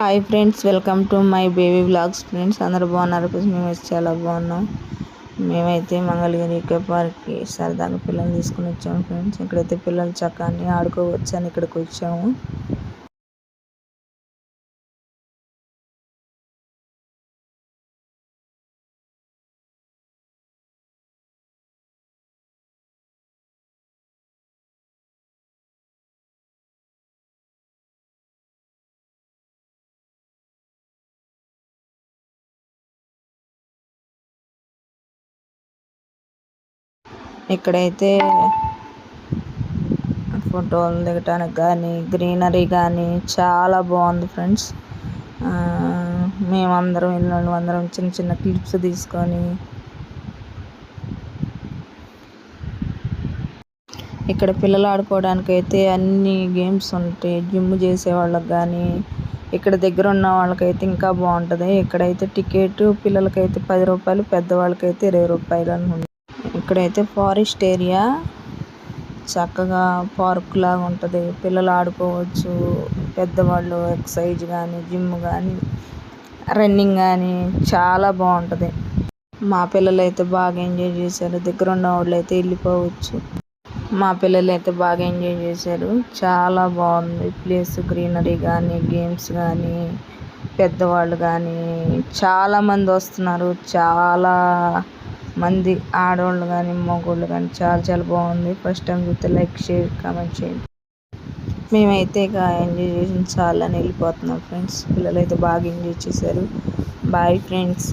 Hi friends welcome to my baby blogs friends అందరూ బాగున్నారు? Friends మేము చాలా బాగున్నాం. మేమైతే మంగళగిరి ఈకో పార్క్కి సరదాగా పిల్లల్ని తీసుకుని వచ్చాము ఫ్రెండ్స్. ఇక్కడైతే పిల్లలు చక్కని ఆడుకోవచ్చు అని ఇక్కడికి వచ్చాము. ఇక్కడైతే ఫోటోలు దిగటానికి కానీ గ్రీనరీ కానీ చాలా బాగుంది ఫ్రెండ్స్. మేమందరం వెళ్ళిన అందరం చిన్న చిన్న క్లిప్స్ తీసుకొని ఇక్కడ పిల్లలు ఆడుకోవడానికి అయితే అన్ని గేమ్స్ ఉంటాయి. జిమ్ చేసే వాళ్ళకి కానీ ఇక్కడ దగ్గర ఉన్న వాళ్ళకైతే ఇంకా బాగుంటుంది. ఇక్కడైతే టికెట్ పిల్లలకైతే పది రూపాయలు పెద్దవాళ్ళకైతే ఇరవై రూపాయలు అని ఇక్కడైతే ఫారెస్ట్ ఏరియా. చక్కగా పార్క్ లాగా ఉంటుంది. పిల్లలు ఆడుకోవచ్చు. పెద్దవాళ్ళు ఎక్సర్సైజ్ కానీ జిమ్ కానీ రన్నింగ్ కానీ చాలా బాగుంటుంది. మా పిల్లలు అయితే బాగా ఎంజాయ్ చేశారు. దగ్గర ఉన్న వాళ్ళు అయితే వెళ్ళిపోవచ్చు. మా పిల్లలు అయితే బాగా ఎంజాయ్ చేశారు. చాలా బాగుంది. ప్లేస్ గ్రీనరీ కానీ గేమ్స్ కానీ పెద్దవాళ్ళు కానీ చాలామంది వస్తున్నారు. చాలా మంది ఆడవాళ్ళు కానీ మగవాళ్ళు కానీ చాలా చాలా బాగుంది. ఫస్ట్ టైం చూస్తే లైక్ షేర్ కామెంట్ చేయండి. మేమైతే ఇక ఎంజాయ్ చేసి చాలా వెళ్ళిపోతున్నాం ఫ్రెండ్స్ పిల్లలు అయితే బాగా ఎంజాయ్ చేశారు. Bye friends